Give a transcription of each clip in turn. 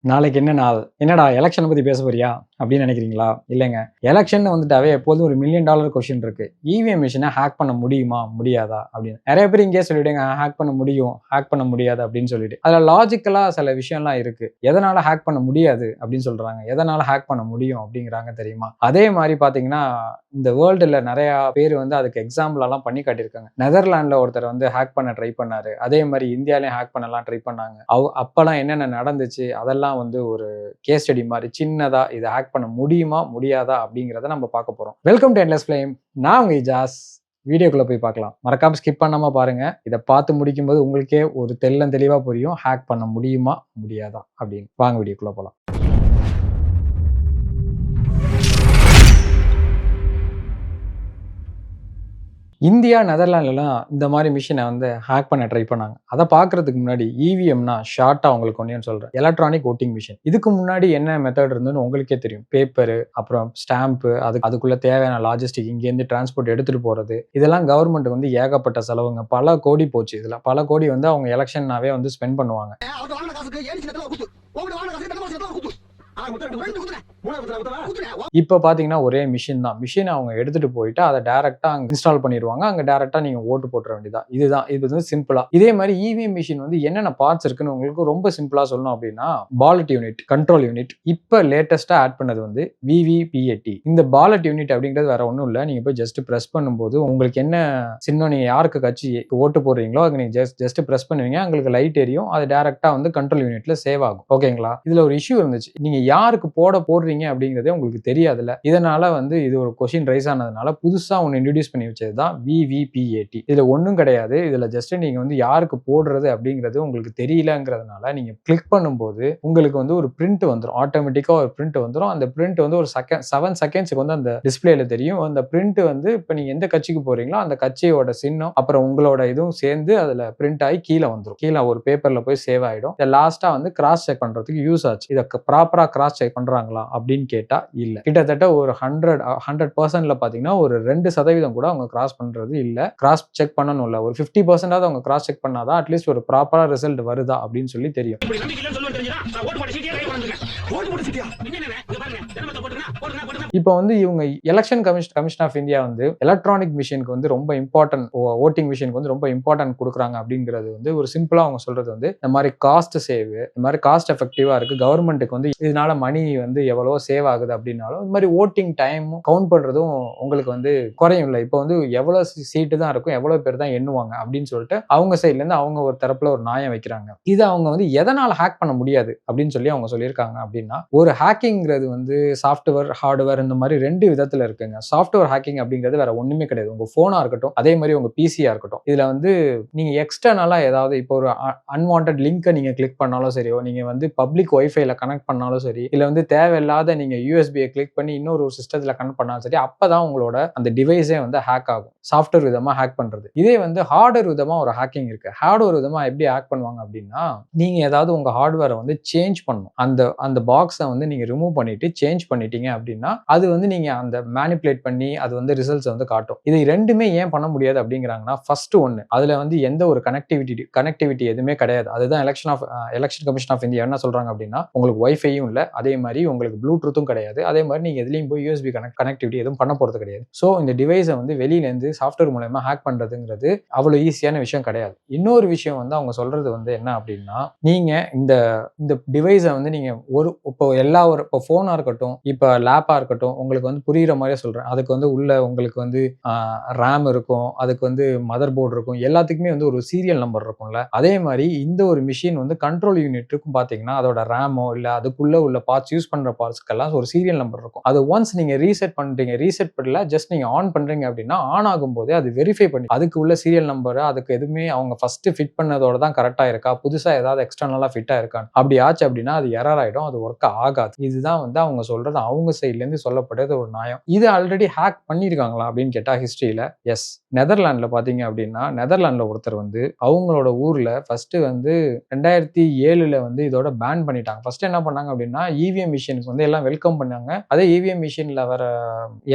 நாளைக்கு என்ன நாள் என்னடா எலெக்ஷனை பற்றி பேச போறியா? அப்படின்னு நினைக்கிறீங்களா? இல்லைங்க. எலெக்ஷன் வந்துட்டாவே எப்போதும் ஒரு மில்லியன் டாலர் கொஷின் இருக்கு. இவிஎம் மிஷினை ஹேக் பண்ண முடியுமா? முடியாதா? அப்படின்னு. நிறைய பேர் இங்கே சொல்லிவிடுங்க ஹேக் பண்ண முடியும் ஹேக் பண்ண முடியாது அப்படின்னு சொல்லிட்டு அதில் லாஜிக்கலாக சில விஷயம்லாம் இருக்கு. எதனால ஹேக் பண்ண முடியாது? அப்படின்னு சொல்றாங்க. எதனால ஹேக் பண்ண முடியும்? அப்படிங்கிறாங்க தெரியுமா? அதே மாதிரி பார்த்தீங்கன்னா இந்த வேர்ல்டுல நிறைய பேர் வந்து அதுக்கு எக்ஸாம்பிளெல்லாம் பண்ணி காட்டியிருக்காங்க. நெதர்லாண்டில் ஒருத்தர் வந்து ஹேக் பண்ண ட்ரை பண்ணாரு. அதே மாதிரி இந்தியாலையும் ஹேக் பண்ணலாம் ட்ரை பண்ணாங்க. அவ அப்போல்லாம் என்னென்ன நடந்துச்சு? அதெல்லாம் வந்து ஒரு கேஸ் ஸ்டடி மாதிரி சின்னதாக இதை ஹேக் பண்ண முடியுமா முடியாதா அப்படிங்கிறத நம்ம பார்க்க போறோம். வெல்கம் டு என்லெஸ் ஃபிளேம் நான் உங்கள் ஜாஸ் வீடியோக்குள்ள போய் பார்க்கலாம். மறக்காம ஸ்கிப் பண்ணாமல் பாருங்க. இதை பார்த்து முடிக்கும்போது உங்களுக்கே ஒரு தெல்லம் தெளிவா புரியும். ஹேக் பண்ண முடியுமா முடியாதா அப்படின்னு. வாங்க வீடியோக்குள்ள போலாம். இந்தியா நெதர்லாண்ட்லாம் இந்த மாதிரி மிஷினை வந்து ஹேக் பண்ண ட்ரை பண்ணாங்க. அதை பார்க்கறதுக்கு முன்னாடி இவிஎம்னா ஷார்ட்டாக உங்களுக்கு ஒன்றேன்னு சொல்கிறேன் எலக்ட்ரானிக் ஓட்டிங் மிஷின் இதுக்கு முன்னாடி என்ன மெத்தட் இருந்ததுன்னு உங்களுக்கே தெரியும். பேப்பரு அப்புறம் ஸ்டாம்ப்பு அது அதுக்குள்ளே தேவையான லாஜிஸ்டிக் இங்கேருந்து டிரான்ஸ்போர்ட் எடுத்துகிட்டு போகிறது இதெல்லாம் கவர்மெண்ட் வந்து ஏகப்பட்ட செலவுங்க. பல கோடி போச்சு இதில். பல கோடி வந்து அவங்க எலெக்ஷன்னாவே வந்து ஸ்பெண்ட் பண்ணுவாங்க. இப்போ பார்த்தீங்கன்னா ஒரே மிஷின் தான். மிஷினை அவங்க எடுத்துட்டு போயிட்டு அதை டேரெக்டாக அங்கே இன்ஸ்டால் பண்ணிடுவாங்க. அங்கே டேரெக்டாக நீங்கள் ஓட்டு போட்டுற வேண்டியதான் இதுதான். இது வந்து சிம்பிளா இதே மாதிரி இவிஎம் மிஷின் வந்து என்னென்ன பார்ட்ஸ் இருக்குன்னு உங்களுக்கு ரொம்ப சிம்பிளா சொல்லணும் அப்படின்னா பாலட் யூனிட் கண்ட்ரோல் யூனிட் இப்போ லேட்டஸ்ட்டாக ஆட் பண்ணது வந்து விவிபிஏடி இந்த பாலட் யூனிட் அப்படிங்கிறது வேற ஒன்றும் இல்லை. நீங்கள் போய் ஜஸ்ட் ப்ரெஸ் பண்ணும்போது உங்களுக்கு என்ன சின்னம் நீங்கள் யாருக்கு கட்சி ஓட்டு போடுறீங்களோ அதுக்கு நீங்கள் ஜஸ்ட் ஜஸ்ட் ப்ரெஸ் பண்ணுவீங்க. உங்களுக்கு லைட் எரியும். அது டேரெக்டாக வந்து கண்ட்ரோல் யூனிட்ல சேவ் ஆகும். ஓகேங்களா இதில் ஒரு இஷ்யூ இருந்துச்சு. நீங்கள் யாருக்கு போட போடுறீங்க அப்படிங்கிறதே உங்களுக்கு தெரியாதுல்ல. இதனால வந்து இது ஒரு கொஷின் ரைஸ் ஆனதுனால புதுசாக ஒன்று இன்ட்ரடியூஸ் பண்ணி வச்சது தான் விவிபிஏடி இதில் ஒன்றும் கிடையாது. இதில் ஜஸ்ட் நீங்கள் வந்து யாருக்கு போடுறது அப்படிங்கிறது உங்களுக்கு தெரியலங்கிறதுனால நீங்கள் கிளிக் பண்ணும்போது உங்களுக்கு வந்து ஒரு பிரிண்ட் வந்துடும் ஆட்டோமேட்டிக்காக ஒரு பிரிண்ட் வந்துடும் அந்த பிரிண்ட் வந்து ஒரு செகண்ட் செவன் செகண்ட்ஸுக்கு வந்து அந்த டிஸ்பிளேல தெரியும். அந்த பிரிண்ட் வந்து இப்போ நீங்கள் எந்த கட்சிக்கு போறீங்களோ அந்த கட்சியோட சின்னம் அப்புறம் உங்களோட இதுவும் சேர்ந்து அதில் பிரிண்ட் ஆகி கீழே வந்துடும் கீழே ஒரு பேப்பரில் போய் சேவ் ஆகிடும் இதை லாஸ்ட்டாக வந்து கிராஸ் செக் பண்ணுறதுக்கு யூஸ் ஆச்சு. இதை ப்ராப்பராக கிராஸ் செக் பண்ணுறாங்களா அப்படின்னு கேட்டால் இல்லை. கிட்டத்தட்ட ஒரு ஹண்ட்ரட் ஹண்ட்ரட் பர்சன்ட்ல பார்த்தீங்கன்னா ஒரு ரெண்டு சதவீதம் கூட அவங்க கிராஸ் பண்ணுறது இல்லை. கிராஸ் செக் பண்ணணும் இல்லை. ஒரு ஃபிஃப்டி பர்சன்டாவது அவங்க கிராஸ் செக் பண்ணாதான் அட்லீஸ்ட் ஒரு ப்ராப்பராக ரிசல்ட் வருதா அப்படின்னு சொல்லி தெரியும். ஓட்டு போட்டு இப்போ வந்து இவங்க election commission commission of India வந்து எலக்ட்ரானிக் மிஷினுக்கு வந்து ரொம்ப இம்பார்ட்டன்ட் ஓட்டிங் மிஷினுக்கு வந்து ரொம்ப இம்பார்ட்டன்ட் கொடுக்குறாங்க அப்படிங்கிறது வந்து ஒரு சிம்பிளாக அவங்க சொல்றது வந்து இந்த மாதிரி காஸ்ட் சேவ் இந்த மாதிரி காஸ்ட் எஃபெக்டிவாக இருக்கு. கவர்மெண்ட்டுக்கு வந்து இதனால மணி வந்து எவ்வளோ சேவ் ஆகுது அப்படின்னாலும் இந்த மாதிரி ஓட்டிங் டைமும் கவுண்ட் பண்ணுறதும் உங்களுக்கு வந்து குறையும் இல்லை. இப்போ வந்து எவ்வளோ சீட்டு தான் இருக்கும் எவ்வளோ பேர் தான் எண்ணுவாங்க அப்படின்னு சொல்லிட்டு அவங்க சைட்லேருந்து அவங்க ஒரு தரப்பில் ஒரு நியாயம் வைக்கிறாங்க. இது அவங்க வந்து எதனால் ஹேக் பண்ண முடியாது அப்படின்னு சொல்லி அவங்க சொல்லியிருக்காங்க அப்படின்னா ஒரு ஹேக்கிங்கிறது வந்து சாஃப்ட்வேர் ஹார்ட்வேர் இந்த மாதிரி ரெண்டு விதத்துல இருக்குங்க. சாஃப்ட்வேர் ஹேக்கிங் அப்படிங்கிறது வேற ஒண்ணுமே கிடையாது. உங்க போனா இருக்கட்டும் அதே மாதிரி உங்க பிசியா இருக்கட்டும். இதுல வந்து நீங்க எக்ஸ்டர்னலா ஏதாவது இப்போ ஒரு அன்வான்ட் லிங்கை நீங்க கிளிக் பண்ணாலும் சரியோ நீங்க வந்து பப்ளிக் ஒய்ஃபைல கனெக்ட் பண்ணாலும் சரி இல்ல வந்து தேவையில்லாத நீங்க யூஎஸ்பியை கிளிக் பண்ணி இன்னொரு ஒரு சிஸ்டத்துல கனெக்ட் பண்ணாலும் சரி அப்பதான் உங்களோட அந்த டிவைஸே வந்து ஹேக் ஆகும். சாஃப்ட்வேர் விதமா ஹேக் பண்றது. இதே வந்து ஹார்ட்வேர் விதமா ஒரு ஹேக்கிங் இருக்கு. ஹார்ட்வேர் விதமா எப்படி ஹேக் பண்ணுவாங்க அப்படின்னா நீங்க ஏதாவது உங்க ஹார்ட்வேரை வந்து சேஞ்ச் பண்ணணும். அந்த அந்த பாக்ஸை வந்து நீங்க ரிமூவ் பண்ணிட்டு சேஞ்ச் பண்ணிட்டீங்க அப்படின்னா அது வந்து நீங்கள் அந்த மேனிப்புலேட் பண்ணி அது வந்து ரிசல்ட்ஸ் வந்து காட்டும். இது ரெண்டுமே ஏன் பண்ண முடியாது அப்படிங்கிறாங்கன்னா ஃபர்ஸ்ட் ஒன்று அதில் வந்து எந்த ஒரு கனெக்டிவிட்டி கனெக்டிவிட்டி எதுவுமே கிடையாது. அதுதான் election of election commission of India என்ன சொல்கிறாங்க அப்படின்னா உங்களுக்கு ஒய்ஃபையும் இல்லை அதே மாதிரி உங்களுக்கு ப்ளூடூத்தும் கிடையாது. அதே மாதிரி நீங்கள் எதுலேயும் போய் யூஎஸ்பி கனெக்ட் கனெக்டிவிட்டி எதுவும் பண்ண போகிறது கிடையாது. ஸோ இந்த டிவைஸை வந்து வெளியிலேருந்து சாஃப்ட்வேர் மூலயமா ஹேக் பண்ணுறதுங்கிறது அவ்வளோ ஈஸியான விஷயம் கிடையாது. இன்னொரு விஷயம் வந்து அவங்க சொல்கிறது வந்து என்ன அப்படின்னா நீங்கள் இந்த இந்த டிவைஸை வந்து நீங்கள் ஒரு இப்போ எல்லா ஒரு இப்போ ஃபோனாக இருக்கட்டும் இப்போ லேப்பாக இருக்கட்டும் உங்களுக்கு வந்து புரிகிற மாதிரியே சொல்கிறேன் அதுக்கு வந்து உள்ள உங்களுக்கு வந்து ரேம் இருக்கும் அதுக்கு வந்து மதர் போர்டு இருக்கும் எல்லாத்துக்குமே வந்து ஒரு சீரியல் நம்பர் இருக்கும்ல. அதே மாதிரி இந்த ஒரு மிஷின் வந்து கண்ட்ரோல் யூனிட்டுக்கும் பார்த்தீங்கன்னா அதோட ரேமோ இல்லை அதுக்குள்ளே உள்ள பார்ட்ஸ் யூஸ் பண்ணுற பார்ட்ஸ்க்கெல்லாம் ஒரு சீரியல் நம்பர் இருக்கும். அது ஒன்ஸ் நீங்கள் ரீசெட் பண்ணுறீங்க ரீசெட் பண்ணல ஜஸ்ட் நீங்கள் ஆன் பண்ணுறீங்க அப்படின்னா ஆன் ஆகும்போதே அது வெரிஃபை பண்ணி அதுக்கு உள்ள சீரியல் நம்பர் அதுக்கு எதுவுமே அவங்க ஃபஸ்ட்டு ஃபிட் பண்ணதோட தான் கரெக்டாக இருக்கா? புதுசாக ஏதாவது எக்ஸ்டர்னலாக ஃபிட்டாக இருக்கான்னு. அப்படி ஆச்சு அப்படின்னா அது எரர் ஆகிடும் அது ஒர்க் ஆகாது. இதுதான் வந்து அவங்க சொல்கிறது அவங்க சைட்லேருந்து சொல்லப்பட்டது ஒரு நியாயம். இது ஆல்ரெடி ஹேக் பண்ணியிருக்காங்களா அப்படின்னு கேட்டால் ஹிஸ்ட்ரியில் எஸ் நெதர்லாண்டில் பார்த்தீங்க அப்படின்னா நெதர்லாண்டில் ஒருத்தர் வந்து அவங்களோட ஊரில் ஃபஸ்ட்டு வந்து ரெண்டாயிரத்தி ஏழில் வந்து இதோட பேன் பண்ணிட்டாங்க. ஃபஸ்ட்டு என்ன பண்ணாங்க அப்படின்னா இவிஎம் மிஷினுக்கு வந்து எல்லாம் வெல்கம் பண்ணாங்க. அதே இவிஎம் மிஷினில் வர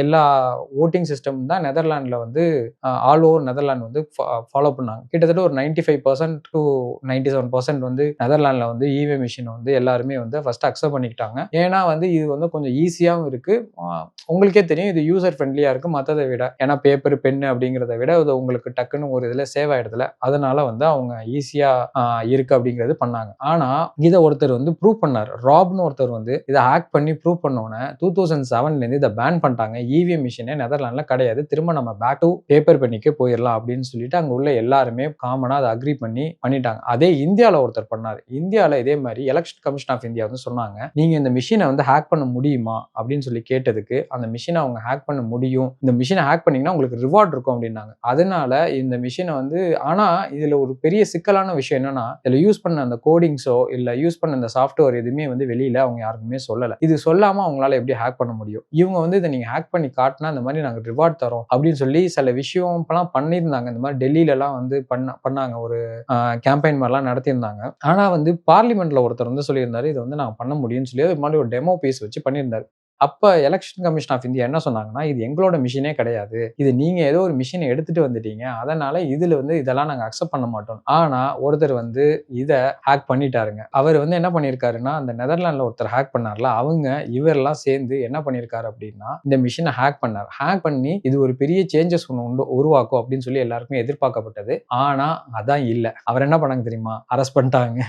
எல்லா ஓட்டிங் சிஸ்டம் தான் நெதர்லாண்டில் வந்து ஆல் ஓவர் நெதர்லாண்ட் வந்து ஃபாலோ பண்ணாங்க. கிட்டத்தட்ட ஒரு ninety five percent to ninety seven percent வந்து நெதர்லாண்டில் வந்து இவிஎம் மிஷினை வந்து எல்லாருமே வந்து ஃபஸ்ட்டு அக்செப்ட் பண்ணிக்கிட்டாங்க. ஏன்னா வந்து இது வந்து கொஞ்சம் ஈஸியாகவும் இருக்குது உங்களுக்கே தெரியும் இது யூசர் ஃப்ரெண்ட்லியாக இருக்குது மற்றதை விட ஏன்னா பேப்பர் பென்னு அப்படிங்கிற விட இது உங்களுக்கு டக்குன்னு ஒரு இதில் சேவ் ஆகிடுதுல அதனால வந்து அவங்க ஈஸியாக இருக்கு அப்படிங்கிறது பண்ணாங்க. ஆனால் இதை ஒருத்தர் வந்து ப்ரூவ் பண்ணார். ராப்னு ஒருத்தர் வந்து இதை ஹேக் பண்ணி ப்ரூவ் பண்ணோன்னே டூ தௌசண்ட் செவன்லேருந்து இதை பேன் பண்ணிட்டாங்க. இவிஎம் மிஷினே நெதர்லாண்டில் கிடையாது. திரும்ப நம்ம பேக் டு பேப்பர் பண்ணிக்க போயிடலாம் அப்படின்னு சொல்லிட்டு அங்கே உள்ள எல்லாருமே காமனாக அதை அக்ரி பண்ணி பண்ணிட்டாங்க. அதே இந்தியாவில் ஒருத்தர் பண்ணார். இந்தியாவில் இதே மாதிரி எலெக்ஷன் கமிஷன் ஆஃப் இந்தியா வந்து சொன்னாங்க நீங்கள் இந்த மிஷினை வந்து ஹேக் பண்ண முடியுமா? அப்படின்னு சொல்லி கேட்டதுக்கு அந்த மிஷினை அவங்க ஹேக் பண்ண முடியும். இந்த மிஷினை ஹேக் பண்ணிங்கன்னா உங்களுக்கு ரிவார்ட் இருக்கும் அப்படின்னு அப்படின்னாங்க. அதனால இந்த மிஷினை வந்து ஆனால் இதில் ஒரு பெரிய சிக்கலான விஷயம் என்னன்னா இதில் யூஸ் பண்ண அந்த கோடிங்ஸோ இல்லை யூஸ் பண்ண அந்த சாஃப்ட்வேர் எதுவுமே வந்து வெளியில் அவங்க யாருக்குமே சொல்லலை. இது சொல்லாமல் அவங்களால எப்படி ஹேக் பண்ண முடியும்? இவங்க வந்து இதை நீங்கள் ஹேக் பண்ணி காட்டினா இந்த மாதிரி நாங்கள் ரிவார்ட் தரோம் அப்படின்னு சொல்லி சில விஷயம்லாம் பண்ணியிருந்தாங்க. இந்த மாதிரி டெல்லியிலலாம் வந்து பண்ண பண்ணாங்க. ஒரு கேம்பெயின் மாதிரிலாம் நடத்தியிருந்தாங்க. ஆனால் வந்து பார்லிமெண்ட்டில் ஒருத்தர் வந்து சொல்லியிருந்தாரு இதை வந்து நாங்கள் பண்ண முடியும்னு சொல்லி. அது மாதிரி ஒரு டெமோ பேஸ் வச்சு பண்ணியிருந்தாரு. அப்போ எலெக்ஷன் கமிஷன் ஆஃப் இந்தியா என்ன சொன்னாங்கன்னா இது எங்களோட மிஷினே கிடையாது. இது நீங்கள் ஏதோ ஒரு மிஷினை எடுத்துகிட்டு வந்துட்டீங்க. அதனால இதில் வந்து இதெல்லாம் நாங்கள் அக்செப்ட் பண்ண மாட்டோம். ஆனால் ஒருத்தர் வந்து இதை ஹேக் பண்ணிட்டாருங்க. அவர் வந்து என்ன பண்ணியிருக்காருன்னா அந்த நெதர்லாண்டில் ஒருத்தர் ஹேக் பண்ணார்ல. அவங்க இவரெல்லாம் சேர்ந்து என்ன பண்ணியிருக்காரு அப்படின்னா இந்த மிஷினை ஹேக் பண்ணார். ஹேக் பண்ணி இது ஒரு பெரிய சேஞ்சஸ் ஒன்று உண்டு உருவாக்கும் அப்படின்னு சொல்லி எல்லாருக்குமே எதிர்பார்க்கப்பட்டது. ஆனால் அதான் இல்லை. அவர் என்ன பண்ணாங்க தெரியுமா? அரெஸ்ட் பண்ணிட்டாங்க.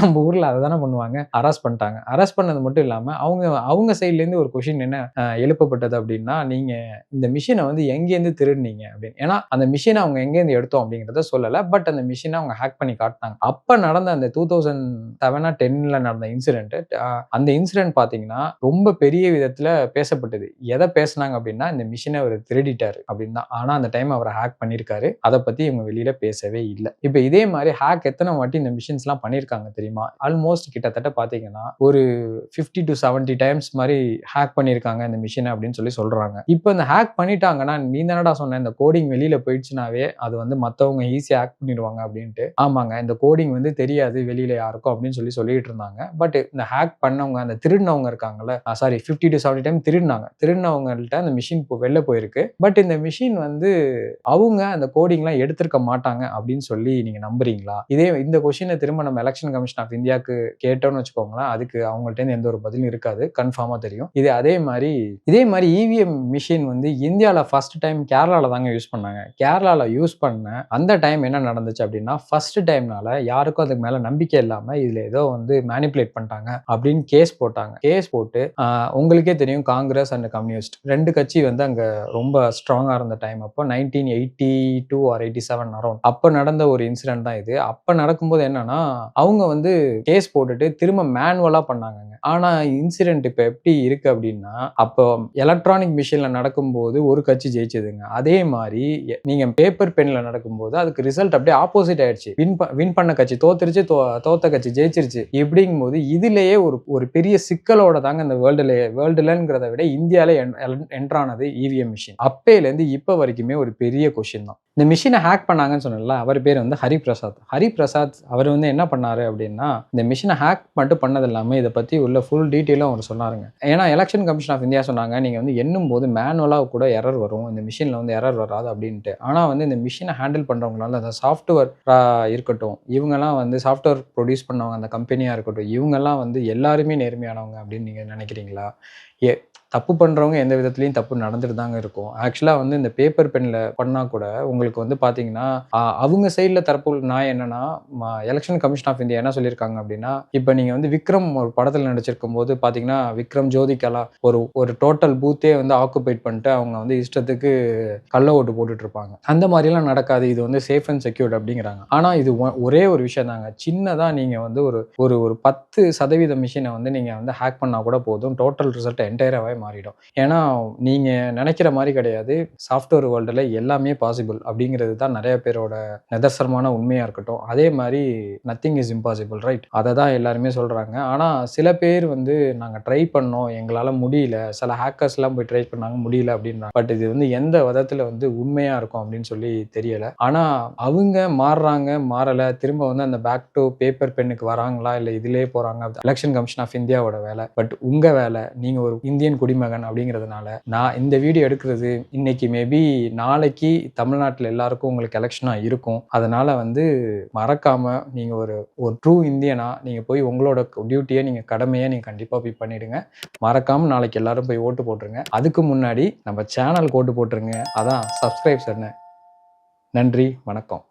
நம்ம ஊரில் அதை தானே பண்ணுவாங்க. அரெஸ்ட் பண்ணிட்டாங்க. அரெஸ்ட் பண்ணது மட்டும் இல்லாமல் அவங்க அவங்க சைட்லேருந்து ஒரு கொஷின் என்ன? எழுப்பப்பட்டது அப்படின்னா நீங்க இந்த மிஷினை வந்து எங்கேருந்து திருடுனீங்க அப்படின்னு. ஏன்னா அந்த மிஷினை அவங்க எங்கேருந்து எடுத்தோம் அப்படிங்கிறத சொல்லலை. பட் அந்த மிஷினை அவங்க ஹேக் பண்ணி காட்டினாங்க. அப்ப நடந்த அந்த டூ தௌசண்ட் செவனா டென்ல நடந்த இன்சிடென்ட் அந்த இன்சிடென்ட் பாத்தீங்கன்னா ரொம்ப பெரிய விதத்துல பேசப்பட்டது. எதை பேசுனாங்க அப்படின்னா இந்த மிஷினை அவர் திருடிட்டாரு அப்படின்னு தான். ஆனா அந்த டைம் அவரை ஹேக் பண்ணியிருக்காரு அதை பத்தி இவங்க வெளியில பேசவே இல்லை. இப்போ இதே மாதிரி ஹேக் எத்தனை வாட்டி இந்த மிஷின்ஸ்லாம் பண்ணியிருக்காங்க தெரியுமா? ஆல்மோஸ்ட் கிட்டத்தட்ட பாத்தீங்கன்னா ஒரு ஃபிஃப்டி டு செவன்ட்டி டைம்ஸ் மாதிரி ஹேக் பண்ணியிருக்காங்க இந்த மிஷினை அப்படின்னு சொல்லி சொல்கிறாங்க இப்போ இந்த ஹேக் பண்ணிட்டாங்கன்னா நீ தானடா சொன்ன இந்த கோடிங் வெளியில் போயிடுச்சுனாவே அது வந்து மற்றவங்க ஈஸியாக ஹேக் பண்ணிடுவாங்க அப்படின்ட்டு. ஆமாங்க இந்த கோடிங் வந்து தெரியாது வெளியில் யாருக்கும் அப்படின்னு சொல்லி சொல்லிட்டு இருந்தாங்க. பட் இந்த ஹேக் பண்ணவங்க அந்த திருடினவங்க இருக்காங்கல்ல sorry fifty to seventy time திருடினாங்க. திருடினவங்கள்ட்ட அந்த மிஷின் வெளில போயிருக்கு. பட் இந்த மிஷின் வந்து அவங்க அந்த கோடிங்லாம் எடுத்திருக்க மாட்டாங்க அப்படின்னு சொல்லி நீங்கள் நம்புறீங்களா? இதே இந்த கொஷினை திரும்ப நம்ம எலெக்ஷன் கமிஷன் ஆஃப் இந்தியாவுக்கு கேட்டோம்னு வச்சுக்கோங்களேன் அதுக்கு அவங்கள்ட்ட இருந்து எந்த ஒரு பதிலும் இருக்காது. கன்ஃபார்மாக தெரியும். இது அதே மாதிரி இதே மாதிரி இவிஎம் மிஷின் வந்து இந்தியாவில் ஃபர்ஸ்ட் டைம் கேரளாவில் தாங்க யூஸ் பண்ணாங்க. கேரளாவில் யூஸ் பண்ண அந்த டைம் என்ன நடந்துச்சு அப்படின்னா ஃபர்ஸ்ட் டைம்னால யாருக்கும் அதுக்கு மேலே நம்பிக்கை இல்லாமல் இதில் ஏதோ வந்து மேனிப்புலேட் பண்ணிட்டாங்க அப்படின்னு கேஸ் போட்டாங்க. கேஸ் போட்டு உங்களுக்கே தெரியும் காங்கிரஸ் அண்ட் கம்யூனிஸ்ட் ரெண்டு கட்சி வந்து அங்கே ரொம்ப ஸ்ட்ராங்காக இருந்த டைம் அப்போ nineteen eighty two or. Eighty seven around அப்போ நடந்த ஒரு இன்சிடென்ட் தான் இது. அப்போ நடக்கும்போது என்னன்னா அவங்க வந்து கேஸ் போட்டுட்டு திரும்ப மேனுவலாக பண்ணாங்க ஆனால் இன்சிடென்ட் இப்போ எப்படி இருக்கு அப்படின்னா அப்போ எலக்ட்ரானிக் மிஷினில் நடக்கும்போது ஒரு கட்சி ஜெயிச்சதுங்க. அதே மாதிரி நீங்கள் பேப்பர் பென்ல நடக்கும்போது அதுக்கு ரிசல்ட் அப்படியே ஆப்போசிட் ஆயிடுச்சு. வின் வின் பண்ண கட்சி தோத்துருச்சு தோ தோத்த கட்சி ஜெயிச்சிருச்சு. இப்படிங்கும் போது இதுலேயே ஒரு ஒரு பெரிய சிக்கலோட தாங்க இந்த வேர்ல்டுல வேர்ல்டுலங்கிறத விட இந்தியாவில் என்ட்ரானது இவிஎம் மிஷின் அப்பையிலேருந்து இப்போ வரைக்குமே ஒரு பெரிய கொஷின் தான். இந்த மிஷினை ஹேக் பண்ணாங்கன்னு சொன்னல அவர் பேர் வந்து ஹரிபிரசாத். ஹரிபிரசாத் அவர் வந்து என்ன பண்ணார் அப்படின்னா இந்த மிஷினை ஹேக் மட்டும் பண்ணது இல்லாமல் இதை பற்றி உள்ள ஃபுல் டீட்டெயிலும் அவர் சொன்னாருங்க. ஏன்னா எலெக்ஷன் கமிஷன் ஆஃப் இந்தியா சொன்னாங்க நீங்கள் வந்து எண்ணும் போது மேனுவலாக கூட எரர் வரும் இந்த மிஷினில் வந்து எரர் வராது அப்படின்ட்டு. ஆனால் வந்து இந்த மிஷினை ஹேண்டில் பண்ணுறவங்களால அந்த சாஃப்ட்வேர் இருக்கட்டும் இவங்கெல்லாம் வந்து சாஃப்ட்வேர் ப்ரொடியூஸ் பண்ணவங்க அந்த கம்பெனியாக இருக்கட்டும் இவங்கெல்லாம் வந்து எல்லாருமே நேர்மையானவங்க அப்படின்னு நீங்கள் நினைக்கிறீங்களா? ஏ தப்பு பண்ணுறவங்க எந்த விதத்துலையும் தப்பு நடந்துட்டு தாங்க இருக்கும். ஆக்சுவலாக வந்து இந்த பேப்பர் பெனில் பண்ணால் கூட உங்களுக்கு வந்து பார்த்தீங்கன்னா அவங்க சைடில் தரப்பு நான் என்னன்னா எலெக்ஷன் கமிஷன் ஆஃப் இந்தியா என்ன சொல்லியிருக்காங்க அப்படின்னா இப்போ நீங்கள் வந்து விக்ரம் ஒரு படத்தில் நடிச்சிருக்கும் போது பார்த்தீங்கன்னா விக்ரம் ஜோதிகலா ஒரு ஒரு டோட்டல் பூத்தே வந்து ஆக்குபைட் பண்ணிட்டு அவங்க வந்து இஷ்டத்துக்கு கள்ள ஓட்டு போட்டுட்டு இருப்பாங்க. அந்த மாதிரிலாம் நடக்காது. இது வந்து சேஃப் அண்ட் செக்யூர்ட் அப்படிங்கிறாங்க. ஆனால் இது ஒ- ஒரே ஒரு விஷயம் தாங்க. சின்னதாக நீங்கள் வந்து ஒரு ஒரு ஒரு பத்து சதவீத மிஷினை வந்து நீங்கள் வந்து ஹேக் பண்ணால் கூட போதும். டோட்டல் ரிசல்ட்டை என்டையராகவே மாறிடும். ஏன்னா நீங்கள் நினைக்கிற மாதிரி கிடையாது. சாஃப்ட்வேர் வேர்ல்டில் எல்லாமே பாசிபிள் அப்படிங்கிறது தான் நிறைய பேரோட நிதர்சனமான உண்மையாக இருக்கட்டும். அதே மாதிரி நத்திங் இஸ் இம்பாசிபிள் ரைட் அதை தான் எல்லாருமே சொல்கிறாங்க ஆனால் சில பேர் வந்து நாங்கள் ட்ரை பண்ணோம் எங்களால் முடியல. சில ஹேக்கர்ஸ்லாம் போய் ட்ரை பண்ணாங்க முடியல அப்படின்றாங்க. பட் இது வந்து எந்த விதத்தில் வந்து உண்மையாக இருக்கும் அப்படின்னு சொல்லி தெரியல. ஆனால் அவங்க மாறுறாங்க மாறலை. திரும்ப வந்து அந்த பேக் டு பேப்பர் பென்னுக்கு வராங்களா? இல்லை இதிலே போகிறாங்க எலெக்ஷன் கமிஷன் ஆஃப் இந்தியாவோட வேலை. பட் உங்கள் வேலை நீங்கள் ஒரு இந்தியன் குடிமகன் அப்படிங்கிறதுனால நான் இந்த வீடியோ எடுக்கிறது இன்னைக்கு மேபி நாளைக்கு தமிழ்நாட்டில் எல்லாருக்கும் உங்களுக்கு எலெக்ஷனாக இருக்கும். அதனால வந்து மறக்காம நீங்கள் ஒரு ஒரு ட்ரூ இந்தியனா நீங்கள் போய் உங்களோட டியூட்டியை நீங்கள் கடமையை நீங்கள் கண்டிப்பாக போய் பண்ணிடுங்க. மறக்காம நாளைக்கு எல்லாரும் போய் ஓட்டு போட்டுருங்க. அதுக்கு முன்னாடி நம்ம சேனல் ஓட்டு போட்டுருங்க. அதான் சப்ஸ்கிரைப் என்ன நன்றி வணக்கம்.